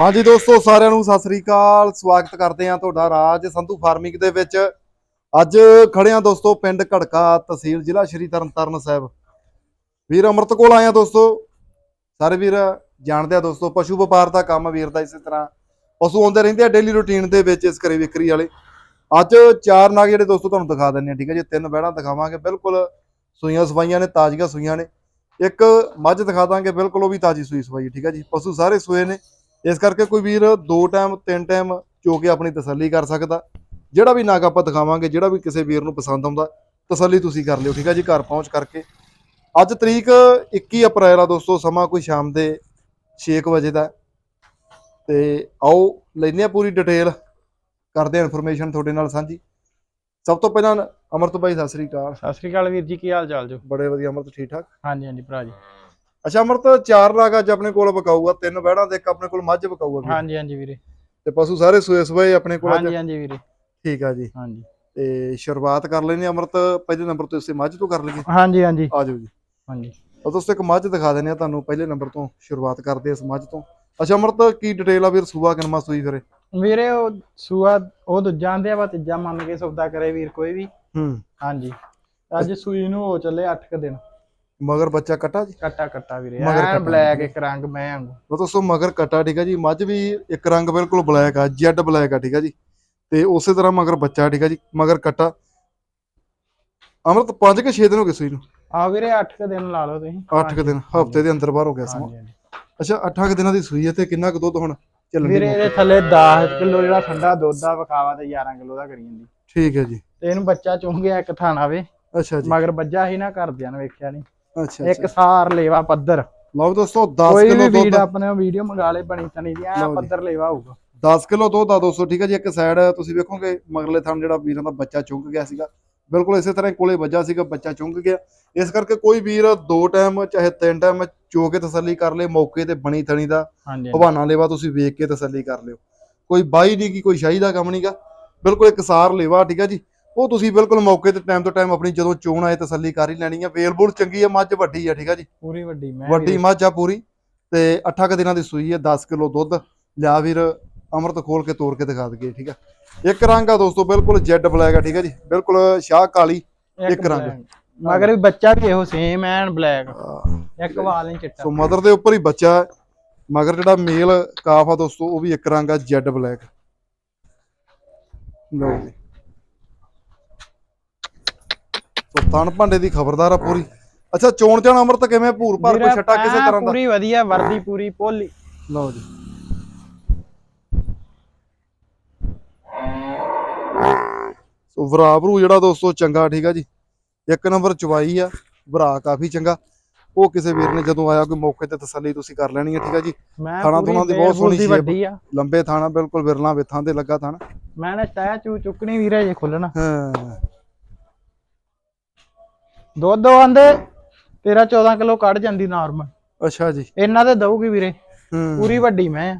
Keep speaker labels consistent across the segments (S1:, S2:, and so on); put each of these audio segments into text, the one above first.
S1: ਹਾਂਜੀ ਦੋਸਤੋ, ਸਾਰਿਆਂ ਨੂੰ ਸਤਿ ਸ੍ਰੀ ਅਕਾਲ। ਸਵਾਗਤ ਕਰਦੇ ਹਾਂ ਤੁਹਾਡਾ ਰਾਜ ਸੰਧੂ ਫਾਰਮਿੰਗ ਦੇ ਵਿੱਚ। ਅੱਜ ਖੜੇ ਹਾਂ ਦੋਸਤੋ, ਪਿੰਡ ਘੜਕਾ ਤਹਿਸੀਲ ਜ਼ਿਲ੍ਹਾ ਸ਼੍ਰੀ ਤਰਨਤਾਰਨ ਸਾਹਿਬ। ਵੀਰ ਅੰਮ੍ਰਿਤ ਕੋਲ ਆਏ ਹਾਂ ਦੋਸਤੋ। ਸਾਰੇ ਵੀਰ ਜਾਣਦੇ ਆ ਦੋਸਤੋ, ਪਸ਼ੂ ਵਪਾਰ ਦਾ ਕੰਮ ਵੀਰ ਦਾ ਇਸੇ ਤਰ੍ਹਾਂ। ਪਸ਼ੂ ਆਉਂਦੇ ਰਹਿੰਦੇ ਆ ਡੇਲੀ ਰੁਟੀਨ ਦੇ ਵਿੱਚ ਇਸ ਘਰੇ ਵਿਕਰੀ ਵਾਲੇ। ਅੱਜ ਚਾਰ ਨਾਗ ਜਿਹੜੇ ਦੋਸਤੋ ਤੁਹਾਨੂੰ ਦਿਖਾ ਦਿੰਨੇ ਆ ਠੀਕ ਹੈ ਜੀ? ਤਿੰਨ ਬਹਿੜਾਂ ਦਿਖਾਵਾਂਗੇ, ਬਿਲਕੁਲ ਸੂਈਆਂ ਸਵਾਈਆਂ ਨੇ, ਤਾਜ਼ੀਆਂ ਸੂਈਆਂ ਨੇ। ਇੱਕ ਮੱਝ ਦਿਖਾ ਦਾਂਗੇ, ਬਿਲਕੁਲ ਉਹ ਵੀ ਤਾਜ਼ੀ ਸੂਈ ਸਵਾਈ ਠੀਕ ਹੈ ਜੀ? ਪਸ਼ੂ ਸਾਰੇ ਸੂਏ ਨੇ। ਇਸ ਕਰਕੇ ਕੋਈ ਵੀਰ ਦੋ ਟਾਈਮ ਤਿੰਨ ਟਾਈਮ ਚੋ ਕੇ ਆਪਣੀ ਤਸੱਲੀ ਕਰ ਸਕਦਾ। ਜਿਹੜਾ ਵੀ ਨਾਗ ਆਪਾਂ ਦਿਖਾਵਾਂਗੇ ਜਿਹੜਾ ਵੀ ਕਿਸੇ ਵੀਰ ਨੂੰ ਪਸੰਦ ਆਉਂਦਾ ਤਸੱਲੀ ਤੁਸੀਂ ਕਰ ਲਿਓ ਠੀਕ ਹੈ ਜੀ? ਘਰ ਪਹੁੰਚ ਕਰਕੇ। ਅੱਜ ਤਰੀਕ 21 ਅਪ੍ਰੈਲ ਆ ਦੋਸਤੋ ਸਮਾਂ ਕੋਈ ਸ਼ਾਮ ਦੇ 6 ਵਜੇ ਦਾ। ਤੇ ਆਓ ਲੈਨੇ ਆ ਪੂਰੀ ਡਿਟੇਲ ਕਰਦੇ ਆ ਇਨਫੋਰਮੇਸ਼ਨ ਤੁਹਾਡੇ ਨਾਲ ਸਾਂਝੀ। ਸਭ ਤੋਂ ਪਹਿਲਾਂ ਅਮਰਤ ਭਾਈ ਸਤਿ ਸ੍ਰੀ ਅਕਾਲ।
S2: ਸਤਿ ਸ੍ਰੀ ਅਕਾਲ ਵੀਰ ਜੀ ਕੀ ਹਾਲ ਚਾਲ ਜੋ?
S1: ਬੜੇ ਵਧੀਆ ਅਮਰਤ ਠੀਕ ਠਾਕ?
S2: ਹਾਂਜੀ ਹਾਂਜੀ ਭਰਾ ਜੀ।
S1: ਅੱਛਾ ਅਮਰਤ ਚਾਰ ਨਾਗ ਅੱਜ ਆਪਣੇ ਕੋਲ ਵਿਕਾਊਗਾ ਤਿੰਨ ਬਹਿੜਾਂ ਤੇ ਇੱਕ ਆਪਣੇ ਕੋਲ ਮੱਝ ਵਿਕਾਊਗਾ ਵੀਰ।
S2: ਹਾਂਜੀ ਹਾਂਜੀ ਵੀਰੇ।
S1: ਤੇ ਪਸ਼ੂ ਸਾਰੇ ਸੂਏ ਸੂਏ ਆਪਣੇ ਕੋਲ
S2: ਹਾਂਜੀ ਹਾਂਜੀ ਵੀਰੇ।
S1: ਠੀਕ ਆ ਜੀ।
S2: ਹਾਂਜੀ।
S1: ਤੇ ਸ਼ੁਰੂਆਤ ਕਰ ਲੈਣੀ ਅਮਰਤ ਪਹਿਲੇ ਨੰਬਰ ਤੋਂ ਇਸੇ ਮੱਝ ਤੋਂ ਕਰ ਲਈਏ।
S2: ਹਾਂਜੀ ਹਾਂਜੀ।
S1: ਆ ਜਾਓ ਜੀ।
S2: ਹਾਂਜੀ।
S1: ਉਹ ਦੋਸਤੋ ਇੱਕ ਮੱਝ ਦਿਖਾ ਦਿੰਦੇ ਆ ਤੁਹਾਨੂੰ ਪਹਿਲੇ ਨੰਬਰ ਤੋਂ ਸ਼ੁਰੂਆਤ ਕਰਦੇ ਇਸ ਮੱਝ ਤੋਂ। ਅੱਛਾ ਅਮਰਤ ਕੀ ਡਿਟੇਲ ਆ ਵੀਰ ਸੂਆ ਕਿਨਮਾ ਸੂਈ ਫਿਰੇ?
S2: ਵੀਰੇ ਉਹ ਸੂਆ ਉਹ ਦੂਜਾ ਆਂਦੇ ਆ ਤੀਜਾ ਮੰਨ ਕੇ ਸੌਦਾ ਕਰੇ ਵੀਰ ਕੋਈ ਵੀ।
S1: ਹੂੰ।
S2: ਹਾਂਜੀ। ਅੱਜ ਸੂਈ ਨੂੰ ਹੋ ਚੱਲੇ 8 ਕ ਦਿਨ।
S1: ਮਗਰ ਬੱਚਾ ਕਟਾ ਜੀ?
S2: ਕੱਟਾ ਕੱਟਾ ਵੀਰੇ।
S1: ਮਗਰ
S2: ਐਨ ਬਲੈਕ ਇੱਕ ਰੰਗ ਮੈਂ ਵਾਂਗੂ
S1: ਉਹ ਦੋਸਤੋ ਮਗਰ ਕਟਾ ਠੀਕ ਆ ਜੀ। ਮੱਝ ਵੀ ਇੱਕ ਰੰਗ ਬਿਲਕੁਲ ਬਲੈਕ ਆ ਜੈਡ ਬਲੈਕ ਆ ਠੀਕ ਆ ਜੀ। ਤੇ ਉਸੇ ਤਰ੍ਹਾਂ ਮਗਰ ਬੱਚਾ ਠੀਕ ਆ ਜੀ। ਮਗਰ ਕਟਾ। ਅਮਰਤ 5 ਕੇ 6 ਦਿਨ ਹੋ ਗਏ ਸੂਈ ਨੂੰ?
S2: ਆ ਵੀਰੇ 8 ਕ ਦਿਨ ਲਾ ਲਓ ਤੁਸੀਂ।
S1: 8 ਕੇ ਦਿਨ ਹਫ਼ਤੇ ਦੇ ਅੰਦਰ ਬਾਹਰ ਹੋ ਗਿਆ ਸਮਾਂ।
S2: ਹਾਂਜੀ ਹਾਂਜੀ।
S1: ਅੱਛਾ 8 ਕੇ ਦਿਨਾਂ ਦੀ ਸੂਈ ਹੈ ਤੇ ਕਿੰਨਾ ਕੁ ਦੁੱਧ ਹੁਣ ਚੱਲਣ ਦੀ
S2: ਵੀਰੇ ਇਹਦੇ ਥੱਲੇ 10 ਕਿਲੋ ਜਿਹੜਾ ਠੰਡਾ ਦੁੱਧ ਆ ਵਿਖਾਵਾ ਤੇ 11 ਕਿਲੋ ਦਾ ਕਰੀ ਜਾਂਦੀ।
S1: ਠੀਕ ਹੈ ਜੀ।
S2: ਤੇ ਇਹਨੂੰ ਬੱਚਾ ਚੁੰਗ ਗਿਆ ਇੱਕ ਥਾਣਾ ਵੇ
S1: ਅੱਛਾ ਜੀ।
S2: ਮਗਰ ਬੱਜਾ ਹੀ ਨਾ ਕਰਦਿਆਂ ਨੇ ਵੇਖਿਆ ਨਹੀਂ
S1: ਅੱਛਾ
S2: ਇੱਕ ਸਾਰ ਲੇਵਾ ਪੱਧਰ।
S1: ਲਓ ਦੋਸਤੋ 10
S2: ਕੋਈ
S1: ਕਿਲੋ
S2: ਵੀ ਵੀਡ
S1: ਦੁੱਧ
S2: ਆਪਣੇ ਵੀਡੀਓ ਮੰਗਾ ਲੇ ਬਣੀ ਤਣੀ ਦੀ
S1: ਜੀ।
S2: ਪੱਧਰ ਲੇਵਾ ਹੋਊਗਾ।
S1: 10 ਕਿਲੋ ਦੁੱਧ ਆ ਦੋਸਤੋ ਠੀਕ ਹੈ ਜੀ ਇੱਕ ਸਾਈਡ ਤੁਸੀਂ ਵੇਖੋਗੇ ਮਗਰਲੇ ਥਣ ਜਿਹੜਾ ਵੀਰਾਂ ਦਾ ਬੱਚਾ ਚੁੰਗ ਗਿਆ ਸੀਗਾ। ਬਿਲਕੁਲ ਇਸੇ ਤਰ੍ਹਾਂ ਕੋਲੇ ਵੱਜਾ ਸੀਗਾ ਬੱਚਾ ਚੁੰਗ ਗਿਆ। ਇਸ ਕਰਕੇ ਕੋਈ ਵੀਰ ਦੋ ਟਾਈਮ ਚਾਹੇ ਤਿੰਨ ਟਾਈਮ ਚੋ ਕੇ ਤਸੱਲੀ ਕਰ ਲੇ ਮੌਕੇ ਤੇ ਬਣੀ ਥਣੀ ਦਾ ਹਵਾਨਾ ਲੇਵਾ ਤੁਸੀਂ ਵੇਖ ਕੇ ਤਸੱਲੀ ਕਰ ਲਿਓ। ਕੋਈ ਬਾਈ ਨਹੀਂ ਕੀ ਕੋਈ ਸ਼ਾਹੀ ਦਾ ਕੰਮ ਨਹੀਂਗਾ ਬਿਲਕੁਲ ਇੱਕ ਸਾਰ ਲੇਵਾ ਠੀਕ ਹੈ ਜੀ। ਉਹ ਤੁਸੀਂ ਬਿਲਕੁਲ ਮੌਕੇ ਤੇ ਟਾਈਮ ਤੋਂ ਟਾਈਮ ਆਪਣੀ ਜਦੋਂ ਚੋਣ ਆਏ ਤਸੱਲੀ ਕਰ ਹੀ ਲੈਣੀ ਆ। ਵੇਲਬੁਲ ਚੰਗੀ ਆ ਮੱਝ ਵੱਡੀ ਆ ਠੀਕ ਹੈ ਜੀ?
S2: ਪੂਰੀ ਵੱਡੀ ਮੈਂ
S1: ਵੱਡੀ ਮੱਝ ਆ ਪੂਰੀ। ਤੇ 8 ਕ ਦਿਨਾਂ ਦੀ ਸੂਈ ਹੈ 10 ਕਿਲੋ ਦੁੱਧ। ਲਿਆ ਵੀਰ ਅੰਮ੍ਰਿਤ ਖੋਲ ਕੇ ਤੋੜ ਕੇ ਦਿਖਾ ਦਈਏ ਠੀਕ ਆ। ਇੱਕ ਰੰਗ ਆ ਦੋਸਤੋ ਬਿਲਕੁਲ ਜੈਡ ਬਲੈਕ ਆ ਠੀਕ ਹੈ ਜੀ। ਬਿਲਕੁਲ ਸ਼ਾਹ ਕਾਲੀ ਇੱਕ ਰੰਗ।
S2: ਮਗਰ ਵੀ ਬੱਚਾ ਵੀ ਇਹੋ ਸੇਮ ਐਨ ਬਲੈਕ ਇੱਕ ਵਾਲ ਨਹੀਂ ਚਿੱਟਾ।
S1: ਸੋ ਮਦਰ ਦੇ ਉੱਪਰ ਹੀ ਬੱਚਾ। ਮਗਰ ਜਿਹੜਾ ਮੇਲ ਕਾਫ ਆ ਦੋਸਤੋ ਉਹ ਵੀ ਇੱਕ ਰੰਗ ਆ ਜੈਡ ਬਲੈਕ ਲਓ ਜੀ। ਤਣ ਭਾਂਡੇ ਦੀ ਖਬਰਦਾਰ ਆ ਪੂਰੀ। ਅੱਛਾ ਚੋਣ ਚਾਣ ਅਮਰਤ ਕਿਵੇਂ? ਭੂਰ ਭਰ ਕੋਈ
S2: ਵੀਰਾ
S1: ਛੱਟਾ ਕਿਸੇ ਤਰ੍ਹਾਂ ਦਾ?
S2: ਪੂਰੀ ਵਧੀਆ ਵਰਦੀ ਪੂਰੀ ਪੋਲੀ।
S1: ਲਓ ਜੀ। ਸੋ ਭਰਾ ਭਰੂ ਜਿਹੜਾ ਦੋਸਤੋ ਚੰਗਾ ਠੀਕ ਆ ਜੀ। ਇੱਕ ਨੰਬਰ ਚਵਾਈ ਆ ਭਰਾ ਕਾਫੀ ਚੰਗਾ। ਉਹ ਕਿਸੇ ਵੀਰ ਨੇ ਜਦੋਂ ਆਇਆ ਕੋਈ ਮੌਕੇ ਤੇ ਤਸੱਲੀ ਤੁਸੀਂ ਕਰ ਲੈਣੀ ਹੈ ਠੀਕ ਆ ਜੀ।
S2: ਪੂਰੀ
S1: ਖੁਣਾ ਦੀ ਬਹੁਤ ਸੋਹਣੀ
S2: ਆ।
S1: ਲੰਬੇ ਥਾਣਾ ਬਿਲਕੁਲ ਵਿਰਲਾ ਵਿਥਾਂ ਤੇ ਲੱਗਾ ਥਾਣਾ।
S2: ਮੈਂ ਨਾ ਚਾਹ ਚੂ ਚੁੱਕਣੀ ਵੀਰੇ ਜੇ ਖੁੱਲਣਾ।
S1: ਹਾਂ।
S2: ਦੁੱਧ ਆਂਦੇ 13 14 ਕਿਲੋ ਕੱਢ ਜਾਂਦੀ ਨਾਰਮਲ
S1: ਅੱਛਾ ਜੀ।
S2: ਇਹਨਾਂ ਤੇ ਦਊਗੀ ਵੀਰੇ ਪੂਰੀ ਵੱਡੀ ਮੈਂ।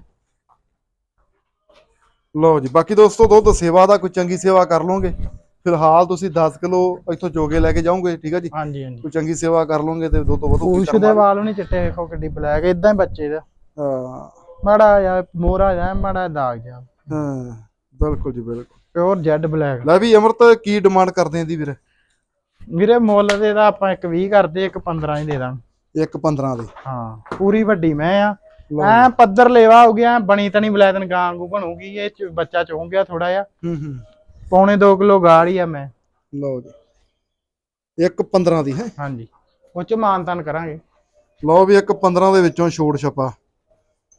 S1: ਲਓ ਜੀ ਬਾਕੀ ਦੋਸਤੋ ਦੁੱਧ ਸੇਵਾ ਦਾ ਕੋਈ ਚੰਗੀ ਸੇਵਾ ਕਰ ਲਓਗੇ। ਫਿਲਹਾਲ ਤੁਸੀਂ 10 ਕਿਲੋ ਇੱਥੋਂ ਜੋਗੇ ਲੈ ਕੇ ਜਾਓਗੇ ਠੀਕ ਆ ਜੀ?
S2: ਹਾਂਜੀ ਹਾਂਜੀ।
S1: ਕੋਈ ਚੰਗੀ ਸੇਵਾ ਕਰ ਲਓਗੇ ਤੇ ਦੁੱਧ ਵਧੂ
S2: ਪੂਛ ਦੇ ਵਾਲ ਨਹੀਂ ਚਿੱਟੇ ਵੇਖੋ ਕਿੱਡੀ ਬਲੈਕ ਇਦਾਂ ਹੀ ਬੱਚੇ ਦਾ।
S1: ਹਾਂ।
S2: ਮਾੜਾ ਜਿਹਾ ਮੋਰਾ ਜਿਹਾ ਮਾੜਾ ਦਾਗ ਜਿਹਾ।
S1: ਹਾਂ ਬਿਲਕੁਲ ਜੀ ਬਿਲਕੁਲ।
S2: ਪਿਓਰ ਜੈਡ ਬਲੈਕ
S1: ਲੈ ਵੀ ਅਮਰਤ ਕੀ ਡਿਮਾਂਡ ਕਰਦੇ ਆਂ ਦੀ ਵੀਰੇ?
S2: ਵੀਰੇ ਮੁੱਲ ਦੇ ਦਾ ਆਪਾਂ ਇੱਕ 20 ਕਰਦੇ ਇੱਕ 15 ਹੀ ਦੇ ਦਾਂ
S1: ਇੱਕ 15 ਦੇ।
S2: ਹਾਂ ਪੂਰੀ ਵੱਡੀ ਮੈਂ ਆ। ਐ ਪੱਧਰ ਲੇਵਾ ਹੋ ਗਿਆ ਬਣੀ ਤਣੀ ਬਲੈਤਨ ਗਾਂ ਵਾਂਗੂ ਬਣੂਗੀ ਇਹ ਬੱਚਾ ਚੋਂ ਗਿਆ ਥੋੜਾ ਜਿਹਾ।
S1: ਹੂੰ ਹੂੰ।
S2: ਪੌਣੇ 2 ਕਿਲੋ ਗਾੜ ਹੀ ਆ ਮੈਂ।
S1: ਲਓ ਜੀ। ਇੱਕ 15 ਦੀ ਹੈ।
S2: ਹਾਂਜੀ ਉਹ ਚ ਮਾਨਤਾਨ ਕਰਾਂਗੇ।
S1: ਲਓ ਵੀ ਇੱਕ 15 ਦੇ ਵਿੱਚੋਂ ਛੋੜ ਛਪਾ।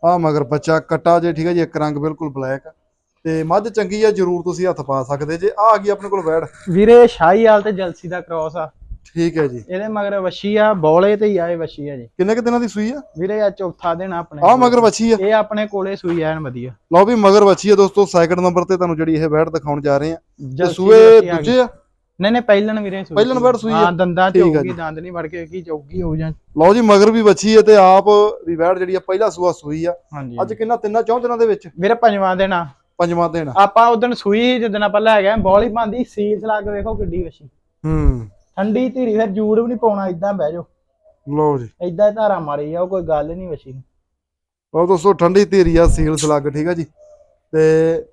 S1: ਆ ਮਗਰ ਬੱਚਾ ਕੱਟਾ ਜੇ ਠੀਕ ਹੈ ਜੀ ਇੱਕ ਰੰਗ ਬਿਲਕੁਲ ਬਲੈਕ। ਤੇ ਮੱਝ ਚੰਗੀ ਆ ਜਰੂਰ ਤੁਸੀਂ ਹੱਥ ਪਾ ਸਕਦੇ ਜੇ। ਆ ਆ ਗਈ ਆਪਣੇ ਕੋਲ ਵੈੜ।
S2: ਵੀਰੇ ਸ਼ਾਹੀ ਹਾਲ ਤੇ ਜਲਸੀ ਦਾ ਕ੍ਰੋਸ ਆ।
S1: ਠੀਕ ਹੈ ਜੀ।
S2: ਇਹਦੇ ਮਗਰ ਵਸ਼ੀ ਆ ਬੋਲੇ ਤੇ ਹੀ ਆ ਇਹ ਵਸ਼ੀ ਆ ਜੀ।
S1: ਕਿੰਨੇ ਕੁ ਦਿਨਾਂ ਦੀ ਸੂਈ ਆ?
S2: ਵੀਰੇ ਆ ਚੌਥਾ ਦਿਨ ਆਪਣੇ
S1: ਆ ਮਗਰ ਵੱਛੀ ਆ।
S2: ਇਹ ਆਪਣੇ ਕੋਲੇ ਸੂਈ ਐਨ ਵਧੀਆ।
S1: ਲਓ ਵੀ ਮਗਰ ਵੱਛੀ ਆ ਦੋਸਤੋ ਸੈਕਿੰਡ ਨੰਬਰ ਤੇ ਤੁਹਾਨੂੰ ਜਿਹੜੀ ਇਹ ਵੈੜ ਦਿਖਾਉਣ ਜਾ ਰਹੇ ਆ। ਤੇ
S2: ਜਲਸੀ
S1: ਸੂਏ
S2: ਆ ਗਈ।
S1: ਦੂਜੇ ਆ?
S2: ਨਹੀਂ ਨਹੀਂ ਪਹਿਲਣ ਵੀਰੇ ਸੂਈ
S1: ਪਹਿਲਣ ਵੜ ਸੂਈ ਆ?
S2: ਹਾਂ ਦੰਦਾਂ ਚ
S1: ਠੀਕ ਆ
S2: ਹੋਊਗੀ
S1: ਜੀ।
S2: ਦੰਦ ਨਹੀਂ ਵੜ ਕੇ ਕੀ ਚੌਗੀ ਹੋ ਜਾਂ
S1: ਲਓ ਜੀ ਮਗਰ ਵੀ ਵੱਛੀ ਹੈ ਤੇ ਆਪ ਵੀ ਵੈੜ ਜਿਹੜੀ ਆ ਪਹਿਲਾ ਸੂਆ ਸੂਈ ਆ।
S2: ਹਾਂਜੀ
S1: ਅੱਜ ਕਿੰਨਾ ਤਿੰਨਾਂ ਚੌਂ ਦਿਨਾਂ ਦੇ ਵਿੱਚ?
S2: ਵੀਰੇ ਪੰਜਵਾਂ ਦਿਨ ਆ।
S1: ਪੰਜਵਾਂ ਦਿਨ।
S2: ਆਪਾਂ ਉਦੋਂ ਸੂਈ ਜਦੋਂ ਆਪਾਂ ਲੈ ਗਏ। ਬੋਲੀ ਪਾਉਂਦੀ ਸੀਲ ਲਾ ਕੇ ਵੇਖੋ ਕਿੱਡੀ ਵਸ਼ੀ
S1: ਹੂੰ।
S2: ਠੰਡੀ ਧੀਰੀ ਫਿਰ ਜੂੜ ਵੀ ਨਹੀਂ ਪਾਉਣਾ ਇਦਾਂ ਬਹਿ ਜਾਓ।
S1: ਲਓ ਜੀ।
S2: ਇਦਾਂ ਹੀ ਧਾਰਾ ਮਾਰੀ ਆ ਉਹ ਕੋਈ ਗੱਲ ਨਹੀਂ ਵਸ਼ੀ ਨੂੰ।
S1: ਲਓ ਦੋਸਤੋ ਠੰਡੀ ਧੀਰੀ ਆ ਸੀਲ ਸਲੱਗ ਠੀਕ ਆ ਜੀ? ਤੇ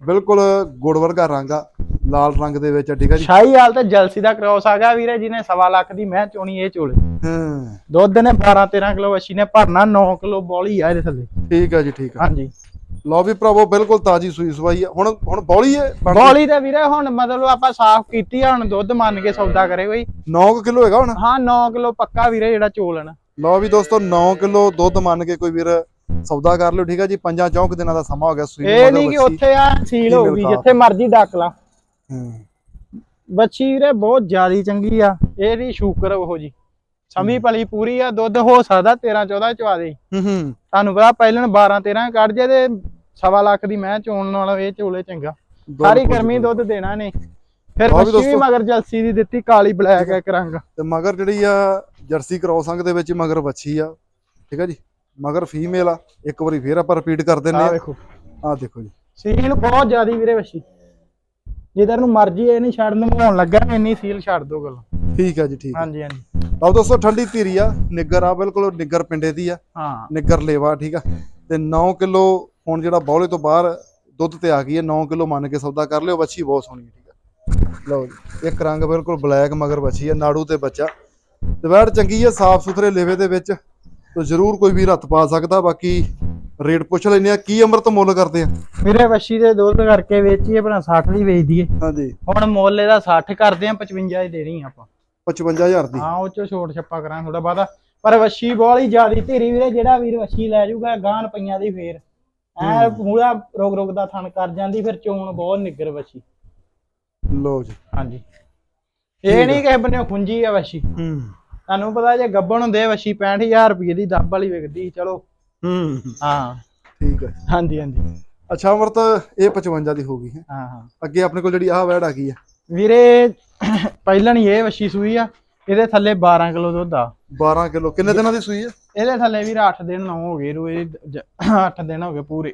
S1: ਬਿਲਕੁਲ ਗੁੜ ਵਰਗਾ ਰੰਗ ਆ ਲਾਲ ਰੰਗ ਦੇ ਵਿੱਚ ਠੀਕ ਆ ਜੀ?
S2: ਸ਼ਾਹੀ ਹਾਲ ਤੇ ਜਲਸੀ ਦਾ ਕ੍ਰੋਸ ਆ ਗਿਆ ਵੀਰੇ ਜਿਹਨੇ ਸਵਾ ਲੱਖ ਦੀ ਮੈਂ ਚੋਣੀ ਇਹ ਚੋਲੇ।
S1: ਹਾਂ।
S2: ਦੁੱਧ ਨੇ 12 13 ਕਿਲੋ ਵੱਛੀ ਨੇ ਭਰਨਾ 9 ਕਿਲੋ ਬੋਲੀ ਆ ਇਹਦੇ ਥੱਲੇ।
S1: ਠੀਕ ਆ ਜੀ ਠੀਕ ਆ।
S2: ਹਾਂਜੀ।
S1: ਲਓ ਵੀ ਭਰਾਵੋ ਬਿਲਕੁਲ ਤਾਜੀ ਸੂਈ ਸਵਾਈ ਆ। ਹੁਣ ਹੁਣ ਬੌਲੀ ਹੈ
S2: ਬੋਲੀ ਤੇ ਵੀਰੇ ਹੁਣ ਮਤਲਬ ਆਪਾਂ ਸਾਫ਼ ਕੀਤੀ ਆ ਹੁਣ ਦੁੱਧ ਮੰਨ ਕੇ ਸੌਦਾ ਕਰੇ ਕੋਈ।
S1: 9 ਕਿਲੋ ਹੈਗਾ ਹੁਣ?
S2: ਹਾਂ 9 ਕਿਲੋ ਪੱਕਾ ਵੀਰੇ ਜਿਹੜਾ ਚੋਲਣ।
S1: ਲਓ ਵੀ ਦੋਸਤੋ 9 ਕਿਲੋ ਦੁੱਧ ਮੰਨ ਕੇ ਕੋਈ ਵੀਰ ਸੌਦਾ ਕਰ ਲਿਓ ਠੀਕ ਆ ਜੀ? ਪੰਜਾਂ ਚੌਂਕ ਦਿਨਾਂ ਦਾ ਸਮਾਂ ਹੋ ਗਿਆ ਸੂਈ
S2: ਇਹ ਨਹੀਂ ਕਿ। ਉੱਥੇ ਆ ਸੀਲ ਹੋ ਗਈ। ਜਿੱਥੇ ਮਰਜ਼ੀ ਡੱਕ ਲਾ।
S1: ਹੂੰ।
S2: ਬੱਚੀ ਵੀਰੇ ਬਹੁਤ ਜ਼ਿਆਦੀ ਚੰਗੀ ਆ ਇਹਦੀ ਸ਼ੂਕਰ ਉਹ ਜੀ। ਸਮੀ ਪਲੀ ਪੂਰੀ ਆ ਦੁੱਧ ਹੋ ਸਕਦਾ 13 14 ਚਵਾ ਦੇ।
S1: ਹੂੰ ਹੂੰ।
S2: ਤੁਹਾਨੂੰ ਪਤਾ ਪਹਿਲਾਂ 12 13 ਕੱਢ ਜੇ ਤੇ ਸਵਾ ਲੱਖ ਦੀ ਮੈਂ ਚੋਣ ਨਾਲ ਇਹ ਚੋਲੇ ਚੰਗਾ। ਸਾਰੀ ਗਰਮੀ ਦੁੱਧ ਦੇਣਾ ਨੇ। ਫਿਰ
S1: ਦੋਸਤੋ।
S2: ਮਗਰ ਜਲਸੀ ਦੀ ਦਿੱਤੀ ਕਾਲੀ ਬਲੈਕ ਇੱਕ ਰੰਗ।
S1: ਤੇ ਮਗਰ ਜਿਹੜੀ ਆ ਜਰਸੀ ਕ੍ਰੋਸ ਅੰਗ ਦੇ ਵਿੱਚ ਮਗਰ ਵੱਛੀ ਆ। ਠੀਕ ਆ ਜੀ? ਮਗਰ ਫੀਮੇਲ ਆ। ਇੱਕ ਵਾਰੀ ਫੇਰ ਆਪਾਂ ਰਿਪੀਟ ਕਰ ਦਿੰਨੇ ਆ।
S2: ਵੇਖੋ
S1: ਆ ਦੇਖੋ ਜੀ।
S2: ਸੀਲ ਬਹੁਤ ਜ਼ਿਆਦੀ ਵੀਰੇ ਬੱਚੀ। ਜਿੱਧਰ ਨੂੰ ਮਰਜ਼ੀ ਇਹ ਨਹੀਂ ਛੱਡਣ ਨੂੰ ਹੋਣ ਲੱਗਾ ਇੰਨੀ ਸੀਲ ਛੱਡ ਦੋ ਗੱਲ।
S1: ਠੀਕ ਆ ਜੀ ਠੀਕ ਆ।
S2: ਹਾਂਜੀ ਹਾਂਜੀ।
S1: ਲਓ ਦੋਸਤੋ ਠੰਡੀ ਧੀਰੀ ਆ। ਨਿੱਗਰ ਆ ਬਿਲਕੁਲ ਨਿੱਗਰ ਪਿੰਡੇ ਦੀ ਆ।
S2: ਹਾਂ।
S1: ਨਿੱਗਰ ਲੇਵਾ ਠੀਕ ਆ। ਤੇ 9 ਕਿਲੋ ਹੁਣ ਜਿਹੜਾ ਬੌਲੇ ਤੋਂ ਬਾਹਰ ਦੁੱਧ ਤੇ ਆ ਗਈ ਹੈ 9 ਕਿਲੋ ਮੰਨ ਕੇ ਸੌਦਾ ਕਰ ਲਿਓ ਬੱਚੀ ਬਹੁਤ ਸੋਹਣੀ ਹੈ ਠੀਕ ਆ। ਲਓ ਜੀ ਇੱਕ ਰੰਗ ਬਿਲਕੁਲ ਬਲੈਕ ਮਗਰ ਬੱਚੀ ਹੈ ਨਾੜੂ ਤੇ ਬੱਚਾ। ਤੇ ਵੈੜ ਚੰਗੀ ਹੈ ਸਾਫ਼ ਸੁਥਰੇ ਲੇਵੇ ਦੇ ਵਿੱਚ ਤੇ ਜ਼ਰੂਰ ਕੋਈ ਵੀਰ ਹੱਥ ਪਾ ਸਕਦਾ ਬਾਕੀ ਰੇਟ ਪੁੱਛ ਲੈਨੇ ਆ ਕੀ ਅੰਮ੍ਰਿਤ ਮੁੱਲ ਕਰਦੇ ਆ?
S2: ਵੀਰੇ ਬੱਚੀ ਦੇ ਦੁੱਧ ਕਰਕੇ ਵੇਚੀਏ ਆਪਣਾ 60 ਦੀ ਵੇਚ ਦਈਏ।
S1: ਹਾਂਜੀ।
S2: ਹੁਣ ਮੁੱਲ ਇਹਦਾ 60 ਕਰਦੇ ਆ 55 ਹੀ ਦੇਣੀ ਆਪਾਂ।
S1: 55000 ਦੀ।
S2: ਹਾਂ ਉਹ ਚੋਂ ਛੋਟ ਛੱਪਾ ਕਰਾਂ ਥੋੜਾ ਬਾਦਾ ਪਰ ਵੱਛੀ ਹੀ ਜ਼ਿਆਦੀ ਧੀਰੀ ਵੀਰੇ ਜਿਹੜਾ ਵੀਰ ਵੱਛੀ ਲੈ ਜਾਊਗਾ ਗਾਨ ਪਈਆਂ ਦੀ ਫੇਰ। ਐ ਪੂਰਾ ਰੋਗ ਰੋਗ ਦਾ ਥਣ ਕਰ ਜਾਂਦੀ ਫਿਰ ਚੋਣ ਬਹੁਤ ਨਿੱਗਰ ਵੱਛੀ।
S1: ਲਓ ਜੀ।
S2: ਹਾਂਜੀ। ਇਹ ਨਹੀਂ ਕਿਸੇ ਬੰਨੇ ਖੁੰਜੀ ਆ ਵੱਛੀ।
S1: ਹੂੰ।
S2: ਤੁਹਾਨੂੰ ਪਤਾ ਜੇ ਗੱਬਣ ਹੁੰਦੇ ਵੱਛੀ 65000 ਰੁਪਏ ਦੀ ਦੱਬ ਵਾਲੀ ਵਿਕਦੀ ਚਲੋ।
S1: ਹੂੰ।
S2: ਹਾਂ।
S1: ਠੀਕ ਹੈ
S2: ਹਾਂਜੀ ਹਾਂਜੀ।
S1: ਅੱਛਾ ਅੰਮ੍ਰਿਤ ਇਹ 55 ਦੀ ਹੋ ਗਈ ਹੈ।
S2: ਹਾਂ ਹਾਂ।
S1: ਅੱਗੇ ਆਪਣੇ ਕੋਲ ਜਿਹੜੀ ਆਹ ਵੈੜ ਆ ਗਈ ਹੈ
S2: ਵੀਰੇ ਪਹਿਲਾਂ ਨਹੀਂ ਇਹ ਵੱਛੀ ਸੂਈ ਆ ਇਹਦੇ ਥੱਲੇ 12 ਕਿਲੋ ਦੁੱਧ ਆ।
S1: 12 ਕਿਲੋ ਕਿੰਨੇ ਦਿਨਾਂ ਦੀ ਸੂਈ ਹੈ
S2: ਇਹਦੇ ਥੱਲੇ ਵੀਰ 8 ਦਿਨ ਨੌ ਹੋ ਗਏ ਰੂ ਇਹ 8 ਦਿਨ ਹੋ ਗਏ ਪੂਰੇ।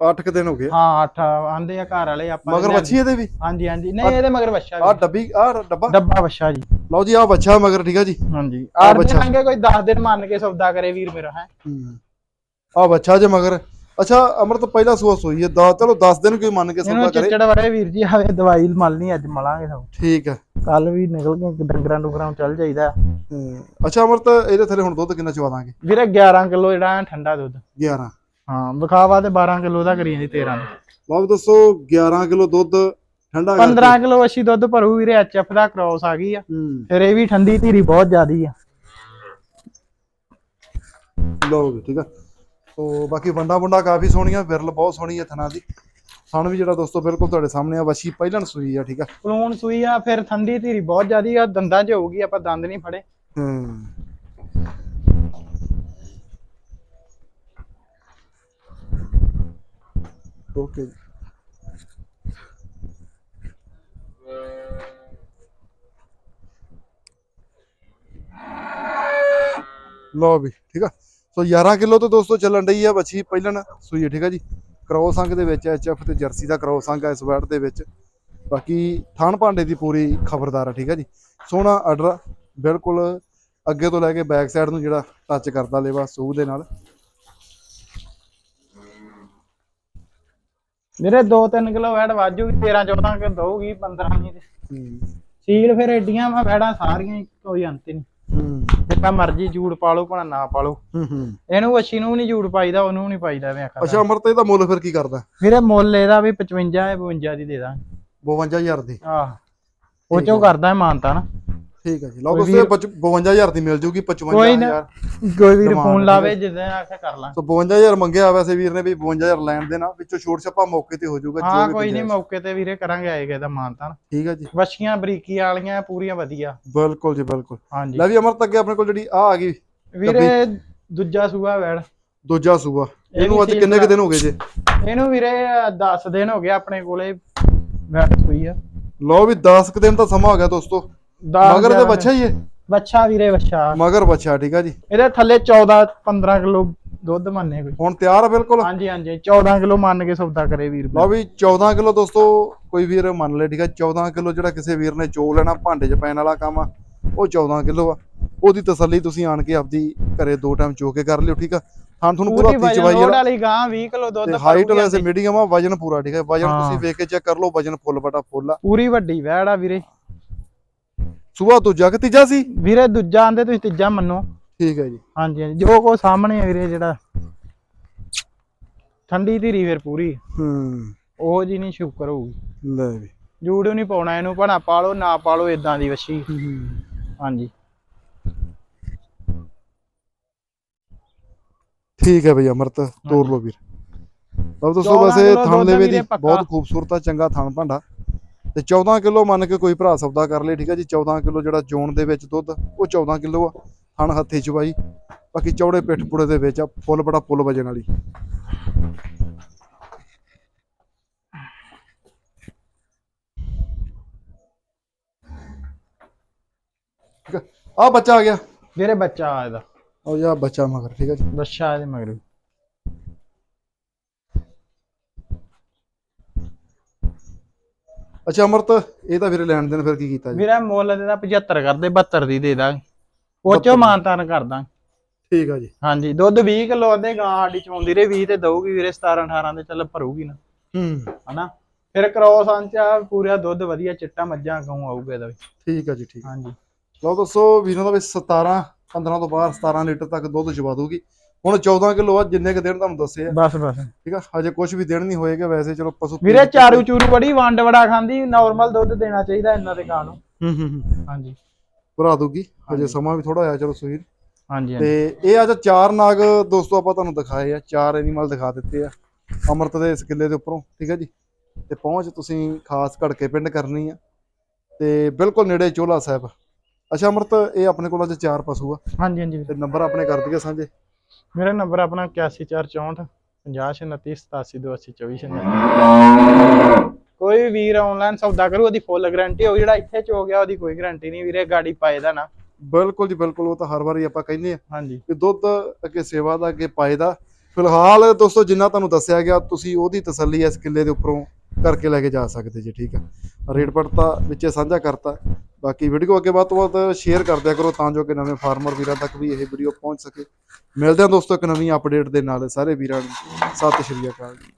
S1: 8 ਕਿ ਦਿਨ ਹੋ ਗਏ?
S2: ਹਾਂ 8 ਆਂਦੇ ਆ ਘਰ ਵਾਲੇ ਆਪਾਂ
S1: ਮਗਰ। ਬੱਚੀ ਇਹਦੇ ਵੀ?
S2: ਹਾਂਜੀ ਹਾਂਜੀ। ਨਹੀਂ ਇਹਦੇ ਮਗਰ ਵੱਛਾ
S1: ਆ ਡੱਬੀ ਆ ਡੱਬਾ?
S2: ਡੱਬਾ ਵੱਛਾ ਜੀ।
S1: ਲਓ ਜੀ ਆ ਬੱਚਾ ਮਗਰ ਠੀਕ ਆ ਜੀ?
S2: ਹਾਂਜੀ।
S1: ਵੱਛਾ।
S2: ਬੱਚਾ ਕੋਈ 10 ਦਿਨ ਮੰਨ ਕੇ ਸੌਦਾ ਕਰੇ ਵੀਰ ਮੇਰਾ ਹੈ।
S1: ਆ ਬੱਚਾ ਜੇ ਮਗਰ। ਅੱਛਾ ਅਮਰਤ ਪਹਿਲਾ ਸੂਆ ਸੋਈ ਹੈ ਦਾ ਚਲੋ 10 ਦਿਨ ਕੋਈ ਮੰਨ ਕੇ
S2: ਇਹਨੂੰ
S1: ਸੌਦਾ ਕਰੇ।
S2: ਚਿੱਚੜ ਵਰੇ ਵੀਰ ਜੀ ਆਵੇ ਦਵਾਈ ਮਲਣੀ ਅੱਜ ਮਲਾਂਗੇ ਸਭ
S1: ਠੀਕ ਹੈ।
S2: ਕੱਲ ਵੀ ਨਿਕਲ ਕੇ ਡੰਗਰਾਂ ਡੁੰਗਰਾਂ ਨੂੰ ਚੱਲ ਜਾਈਦਾ।
S1: ਹਮ, ਅੱਛਾ ਅਮਰਤ ਇਹਦੇ ਥੱਲੇ ਹੁਣ ਦੁੱਧ ਕਿੰਨਾ ਚਵਾ ਦਾਂਗੇ?
S2: ਵੀਰੇ 11 ਕਿਲੋ ਜਿਹੜਾ ਠੰਡਾ ਦੁੱਧ।
S1: 11
S2: ਹਾਂ ਵਿਖਾਵਾ ਤੇ 12 ਕਿਲੋ ਦਾ ਕਰੀ ਜਾਂਦੀ 13 ਦਾ।
S1: ਲਓ ਦੱਸੋ 11 ਕਿਲੋ ਦੁੱਧ ਠੰਡਾ ਕਰਕੇ।
S2: 15 ਕਿਲੋ ਅੱਛੀ ਦੁੱਧ ਭਰੂ ਵੀਰੇ ਐਚਐਫ ਦਾ ਕ੍ਰੋਸ ਆ ਗਈ ਆ। ਫਿਰ ਇਹ ਵੀ ਠੰਡੀ ਧੀਰੀ ਬਹੁਤ ਜ਼ਿਆਦੀ ਆ।
S1: ਲਓ ਠੀਕ ਆ। ਸੋ ਬਾਕੀ ਵੰਡਾ ਵੰਡਾ ਕਾਫੀ ਸੋਹਣੀਆਂ ਵਿਰਲ ਬਹੁਤ ਸੋਹਣੀ ਹੈ ਥਣਾ ਦੀ। ਸਣ ਵੀ ਜਿਹੜਾ ਦੋਸਤੋ ਬਿਲਕੁਲ ਤੁਹਾਡੇ ਸਾਹਮਣੇ ਆ ਵਸ਼ੀ ਪਹਿਲਣ ਸੂਈ ਆ ਠੀਕ ਆ?
S2: ਕਲੂਨ ਸੂਈ ਆ ਫਿਰ ਠੰਡੀ ਧੀਰੀ ਬਹੁਤ ਜ਼ਿਆਦੀ ਆ ਦੰਦਾਂ 'ਚ ਹੋਊਗੀ ਆਪਾਂ ਦੰਦ ਨਹੀਂ ਫੜੇ।
S1: ਹੂੰ। ਓਕੇ ਲਓ ਵੀ ਠੀਕ ਆ? ਸੋ 11 ਕਿਲੋ ਤੋਂ ਦੋਸਤੋ ਚੱਲਣ ਡਈ ਆ ਬੱਚੀ ਪਹਿਲਣ ਸੂਈ ਠੀਕ ਆ ਜੀ। ਕ੍ਰੋਸ ਅੰਗ ਦੇ ਵਿੱਚ ਐਚਐਫ ਤੇ ਜਰਸੀ ਦਾ ਕ੍ਰੋਸ ਅੰਗ ਇਸ ਵੈਟ ਦੇ ਵਿੱਚ। ਬਾਕੀ ਥਾਣ ਭਾਂਡੇ ਦੀ ਪੂਰੀ ਖਬਰਦਾਰ ਆ ਠੀਕ ਆ ਜੀ। ਸੋਹਣਾ ਆਰਡਰ ਬਿਲਕੁਲ ਅੱਗੇ ਤੋਂ ਲੈ ਕੇ ਬੈਕ ਸਾਈਡ ਨੂੰ ਜਿਹੜਾ ਟੱਚ ਕਰਦਾ ਲੇਵਾ ਸੂਹ ਦੇ ਨਾਲ।
S2: ਵੀਰੇ 2-3 ਕਿਲੋ ਵੈੜ ਵਾਜੂਗੀ 13 14 ਕਿ ਦਊਗੀ 15 ਨਹੀਂ ਸੀਲ ਫਿਰ ਏਡੀਆਂ ਵਾ ਵੈੜਾਂ ਸਾਰੀਆਂ ਕੋਈ ਅੰਤ ਨਹੀਂ।
S1: ਹੂੰ।
S2: ਜਿੱਦਾਂ ਮਰਜ਼ੀ ਜੂੜ ਪਾ ਲਓ ਭਾਵੇਂ ਨਾ ਪਾ ਲਓ।
S1: ਹੂੰ ਹੂੰ।
S2: ਇਹਨੂੰ ਅੱਛੀ ਨੂੰ ਨਹੀਂ ਜੂੜ ਪਾਈਦਾ ਉਹਨੂੰ ਨਹੀਂ ਪਾਈਦਾ ਵੇ ਆਖਾ
S1: ਅੱਛਾ ਅਮਰਤ ਇਹਦਾ ਮੁੱਲ ਫਿਰ ਕੀ ਕਰਦਾ?
S2: ਵੀਰੇ ਮੁੱਲ ਇਹਦਾ ਵੀ 55 ਹੈ 52 ਦੀ ਦੇ ਦਾਂ
S1: 52000 ਦੀ।
S2: ਆਹ ਉਹ ਚੋਂ ਕਰਦਾ ਮਾਨਤਾ ਨਾ।
S1: ਠੀਕ ਹੈ ਜੀ। ਲਓ ਪੱਚ- 52000 ਦੀ ਮਿਲ ਜੂਗੀ
S2: ਕੋਈ ਨਾ
S1: 55000
S2: ਕੋਈ ਵੀਰ
S1: Demand
S2: ਫੋਨ ਲਾਵੇ ਜਿੱਦਾਂ ਆਖਿਆ ਕਰ ਲਾਂ।
S1: ਸੋ 52000 ਮੰਗਿਆ ਵੈਸੇ ਵੀਰ ਨੇ ਵੀ 52000 ਲੈਣ ਦੇਣਾ। ਵਿੱਚੋਂ ਛੋਟ ਛੱਪਾ ਮੌਕੇ ਤੇ ਹੋ ਜਾਊਗਾ
S2: ਹਾਂ
S1: ਵੀ
S2: ਕੋਈ ਨਹੀਂ
S1: ਗੁੰਜਾਇਸ਼।
S2: ਮੌਕੇ ਤੇ ਵੀਰੇ ਕਰਾਂਗੇ ਆਏਗਾ ਇਹਦਾ ਮਾਨਤਾ ਨਾ
S1: ਠੀਕ ਹੈ ਜੀ।
S2: ਵੱਛੀਆਂ ਬਰੀਕੀ ਵਾਲੀਆਂ ਪੂਰੀਆਂ ਵਧੀਆ।
S1: ਬਿਲਕੁਲ ਜੀ ਬਿਲਕੁਲ।
S2: ਹਾਂਜੀ।
S1: ਲੈ ਵੀ ਅਮਰਤ ਅੱਗੇ ਆਪਣੇ ਕੋਲ ਜਿਹੜੀ ਆ ਆ ਗਈ।
S2: ਵੀਰੇ ਦੂਜਾ ਸੂਆ ਵੈੜ।
S1: ਦੂਜਾ ਸੂਆ।
S2: ਇਹ
S1: ਇਹਨੂੰ ਅੱਜ ਕਿੰਨੇ ਕੁ ਦਿਨ ਹੋ ਗਏ ਜੇ?
S2: ਇਹਨੂੰ ਵੀਰੇ 10 ਦਿਨ ਹੋ ਗਏ ਆਪਣੇ ਕੋਲੇ। ਵੈੜ ਸੂਈ ਆ।
S1: ਲਓ ਵੀ 10 ਕੁ ਦਿਨ ਦਾ ਸਮਾਂ ਹੋ ਗਿਆ ਦੋਸਤੋ।
S2: ਦਸ
S1: ਮਗਰ ਤੇ ਬੱਚਾ ਹੀ ਹੈ।
S2: ਬੱਚਾ ਵੀਰੇ ਬੱਚਾ
S1: ਮਗਰ ਬੱਚਾ ਠੀਕ ਆ ਜੀ।
S2: ਇਹਦੇ ਥੱਲੇ 14 15 ਕਿਲੋ ਦੁੱਧ ਮੰਨੇ ਕੋਈ।
S1: ਹੁਣ ਤਿਆਰ ਆ ਬਿਲਕੁਲ?
S2: ਹਾਂਜੀ ਹਾਂਜੀ। 14 ਕਿਲੋ ਮੰਨ ਕੇ ਸੌਦਾ ਕਰੇ ਵੀਰ
S1: ਲਓ ਵੀ 14 ਕਿਲੋ ਦੋਸਤੋ ਕੋਈ ਵੀਰ ਮੰਨ ਲੈ ਠੀਕ ਆ। 14 ਕਿਲੋ ਜਿਹੜਾ ਕਿਸੇ ਵੀਰ ਨੇ ਚੋ ਲੈਣਾ ਭਾਂਡੇ 'ਚ ਪੈਣ ਵਾਲਾ ਕੰਮ ਆ ਉਹ 14 ਕਿਲੋ ਆ। ਉਹਦੀ ਤਸੱਲੀ ਤੁਸੀਂ ਆਣ ਕੇ ਆਪਦੀ ਘਰੇ ਦੋ ਟਾਈਮ ਚੋ ਕੇ ਕਰ ਲਿਓ ਠੀਕ ਆ। ਥਣ ਤੁਹਾਨੂੰ ਪੂਰਾ
S2: ਵਜਨ
S1: ਚਵਾਈ
S2: ਲੋਡ
S1: ਵਾਲਾ
S2: ਗਾਂ 20 ਕਿਲੋ ਦੁੱਧ
S1: ਤੇ ਹਾਈਟ ਵੈਸੇ। ਮੀਡੀਅਮ ਆ ਵਜਨ ਪੂਰਾ ਠੀਕ ਹੈ ਵਜਨ
S2: ਹਾਂ।
S1: ਤੁਸੀਂ ਵੇਖ ਕੇ ਚੈੱਕ ਕਰ ਲਓ ਵਜਨ ਫੁੱਲ ਬਟਾ ਫੁੱਲ ਆ।
S2: ਪੂਰੀ ਵੱਡੀ ਵੈੜ ਆ ਵੀਰੇ।
S1: ਸੂਆ ਦੂਜਾ ਕਿ ਤੀਜਾ ਸੀ?
S2: ਵੀਰੇ ਦੂਜਾ ਆਂਦੇ ਤੁਸੀਂ ਤੀਜਾ ਮੰਨੋ।
S1: ਠੀਕ ਹੈ ਜੀ।
S2: ਹਾਂਜੀ ਹਾਂਜੀ। ਜੋ ਕੋ ਸਾਹਮਣੇ ਆ ਵੀਰੇ ਜਿਹੜਾ। ਠੰਡੀ ਧੀਰੀ ਫਿਰ ਪੂਰੀ।
S1: ਹੂੰ।
S2: ਉਹ ਜੀ ਨਹੀਂ ਸ਼ੁਕਰ ਹੋਊਗੀ।
S1: ਲੈ ਵੀ।
S2: ਜੂੜੂ ਨਹੀਂ ਪਾਉਣਾ ਇਹਨੂੰ ਭਣਾ ਪਾਲੋ ਨਾ ਪਾਲੋ ਇਦਾਂ ਦੀ ਵੱਛੀ। ਹਾਂਜੀ।
S1: ਠੀਕ ਹੈ ਬਈ ਅਮਰਤ ਤੋਰ ਲਓ ਵੀਰ। ਲਓ ਦੋਸਤੋ ਵੈਸੇ ਥਣ ਦੇ
S2: ਪੱਕਾ।
S1: ਬਹੁਤ ਖੂਬਸੂਰਤ ਆ ਚੰਗਾ ਥਣ ਭਾਂਡਾ। ਤੇ 14 ਕਿਲੋ ਮੰਨ ਕੇ ਕੋਈ ਭਰਾ ਸੌਦਾ ਕਰ ਲੇ ਠੀਕ ਹੈ ਜੀ? 14 ਕਿਲੋ ਜਿਹੜਾ ਜੋਨ ਦੇ ਵਿੱਚ ਦੁੱਧ ਉਹ 14 ਕਿਲੋ ਆ ਥਣ ਹੱਥੀ ਚਵਾਈ ਬਾਕੀ ਚੌੜੇ ਪਿੱਠ ਪੁੜੇ ਦੇ ਵਿੱਚ ਆ ਫੁੱਲ ਬੜਾ ਫੁੱਲ ਵਜਨ ਵਾਲੀ। ਆ? ਬੱਚਾ ਆ ਗਿਆ।
S2: ਵੀਰੇ ਬੱਚਾ ਆ ਇਹਦਾ।
S1: ਉਹ ਜਾ ਬੱਚਾ ਮਗਰ ਠੀਕ ਹੈ ਜੀ?
S2: ਬੱਚਾ ਇਹਦੇ ਮਗਰ।
S1: ਅੱਛਾ ਅਮਰਤ ਇਹ ਤਾਂ ਵੀਰੇ ਲੈਣ ਦੇਣ ਫਿਰ ਕੀ ਕੀਤਾ ਜੀ?
S2: ਵੀਰੇ ਮੁੱਲ ਇਹਦਾ 75 ਕਰਦੇ 72 ਦੀ ਦੇ ਦਾਂਗੇ। ਉਹ
S1: 72
S2: ਚੋਂ ਮਾਨਤਾਨ ਕਰ ਦਾਂਗੇ।
S1: ਠੀਕ ਆ ਜੀ।
S2: ਹਾਂਜੀ ਦੁੱਧ 20 ਕਿਲੋ ਆਂਦੇ ਗਾਂ ਸਾਡੀ ਚੋਂਦੀ ਰੇ 20 ਤੇ ਦਊਗੀ ਵੀਰੇ 17 18 ਦੇ ਚੱਲ ਭਰੂਗੀ ਨਾ।
S1: ਹੂੰ।
S2: ਹਨਾ? ਫਿਰ ਕ੍ਰੋਸ ਅੰਚਾ ਪੂਰਾ ਦੁੱਧ ਵਧੀਆ ਚਿੱਟਾ ਮੱਝਾਂ ਗਾਉਂ ਆਊਗਾ ਇਹਦਾ ਵੀ।
S1: ਠੀਕ ਆ ਜੀ ਠੀਕ।
S2: ਹਾਂਜੀ।
S1: ਲਓ ਦੱਸੋ ਵੀਰਾਂ ਦਾ ਵੀ 17 15 ਤੋਂ ਬਾਅਦ 17 ਲੀਟਰ ਤੱਕ ਦੁੱਧ ਚਵਾ ਦੂਗੀ ਹੁਣ 14 ਕਿਲੋ ਆ ਜਿੰਨੇ ਕ ਦਿਨ ਤੁਹਾਨੂੰ ਦੱਸੇ ਆ।
S2: ਬਸ ਬਸ।
S1: ਠੀਕ ਆ? ਹਜੇ ਕੁਝ ਵੀ ਦਿਨ ਨਹੀਂ ਹੋਏਗਾ ਵੈਸੇ ਚਲੋ ਪਸ਼ੂ
S2: ਵੀਰੇ ਚਾਰੂ ਚੂਰੂ ਬੜੀ ਵੰਡ ਵੜਾ ਖਾਂਦੀ ਨਾਰਮਲ ਦੁੱਧ ਦੇਣਾ ਚਾਹੀਦਾ ਇਹਨਾਂ ਦੇ ਗਾਂ ਨੂੰ।
S1: ਹੂੰ ਹੂੰ ਹੂੰ।
S2: ਹਾਂਜੀ।
S1: ਭਰਾ ਦੂਗੀ ਹਜੇ। ਸਮਾਂ ਵੀ ਥੋੜਾ ਆਇਆ ਚਲੋ ਸੂਈ
S2: ਹਾਂਜੀ ਹਾਂਜੀ।
S1: ਤੇ ਇਹ ਅੱਜ ਚਾਰ ਨਾਗ ਦੋਸਤੋ ਆਪਾਂ ਤੁਹਾਨੂੰ ਦਿਖਾਏ ਆ। ਚਾਰ ਐਨੀਮਲ ਦਿਖਾ ਦਿੱਤੇ ਆ ਅਮਰਤ ਦੇ ਇਸ ਕਿੱਲੇ ਦੇ ਉੱਪਰੋਂ ਠੀਕ ਆ ਜੀ? ਤੇ ਪਹੁੰਚ ਤੁਸੀਂ ਖਾਸ ਘੜਕੇ ਪਿੰਡ ਕਰਨੀ ਆ। ਤੇ ਬਿਲਕੁਲ ਨੇੜੇ ਚੋਲਾ ਸਾਹਿਬ। ਅੱਛਾ ਅਮਰਤ ਇਹ ਆਪਣੇ ਕੋਲ ਅੱਜ ਚਾਰ ਪਸ਼ੂ ਆ।
S2: ਹਾਂਜੀ ਹਾਂਜੀ।
S1: ਤੇ ਨੰਬਰ ਆਪਣੇ ਕਰ ਦਈਏ ਸਾਂਝੇ।
S2: ਮੇਰਾ ਨੰਬਰ ਆਪਣਾ 8164 5029 8724 ਕੋਈ ਵੀਰ ਆਨਲਾਈਨ ਸੌਦਾ ਕਰੂ ਉਹਦੀ ਫੁੱਲ ਗਾਰੰਟੀ ਹੋਊ ਜਿਹੜਾ ਇੱਥੇ ਚ ਗਿਆ ਉਹਦੀ ਕੋਈ ਗਾਰੰਟੀ ਨਹੀਂ ਵੀਰੇ ਗਾੜੀ ਪਾਏਦਾ ਨਾ।
S1: ਬਿਲਕੁਲ ਜੀ ਬਿਲਕੁਲ ਉਹ ਤਾਂ ਹਰ ਵਾਰੀ ਆਪਾਂ ਕਹਿੰਦੇ ਆ
S2: ਹਾਂਜੀ।
S1: ਕਿ ਦੁੱਧ ਅੱਗੇ ਸੇਵਾ ਦਾ ਅੱਗੇ ਪਾਏ ਦਾ। ਫਿਲਹਾਲ ਦੋਸਤੋ ਜਿੰਨਾ ਤੁਹਾਨੂੰ ਦੱਸਿਆ ਗਿਆ ਤੁਸੀਂ ਉਹਦੀ ਤਸੱਲੀ ਇਸ ਕਿੱਲੇ ਦੇ ਉੱਪਰੋਂ ਕਰਕੇ ਲੈ ਕੇ ਜਾ ਸਕਦੇ ਜੀ ਠੀਕ ਆ। ਰੇਟ ਪੜ ਤਾਂ ਵਿੱਚੇ ਸਾਂਝਾ ਕਰਤਾ। ਬਾਕੀ ਵੀਡੀਓ ਅੱਗੇ ਵੱਧ ਤੋਂ ਵੱਧ ਸ਼ੇਅਰ ਕਰ ਦਿਆ ਕਰੋ ਤਾਂ ਜੋ ਕਿ ਨਵੇਂ ਫਾਰਮਰ ਵੀਰਾਂ ਤੱਕ ਵੀ ਇਹ ਵੀਡੀਓ ਪਹੁੰਚ ਸਕੇ। ਮਿਲਦੇ ਹਾਂ ਦੋਸਤੋ ਇੱਕ ਨਵੀਂ ਅਪਡੇਟ ਦੇ ਨਾਲ ਸਾਰੇ ਵੀਰਾਂ ਨੂੰ। ਸਤਿ ਸ਼੍ਰੀ ਅਕਾਲ। ਜੀ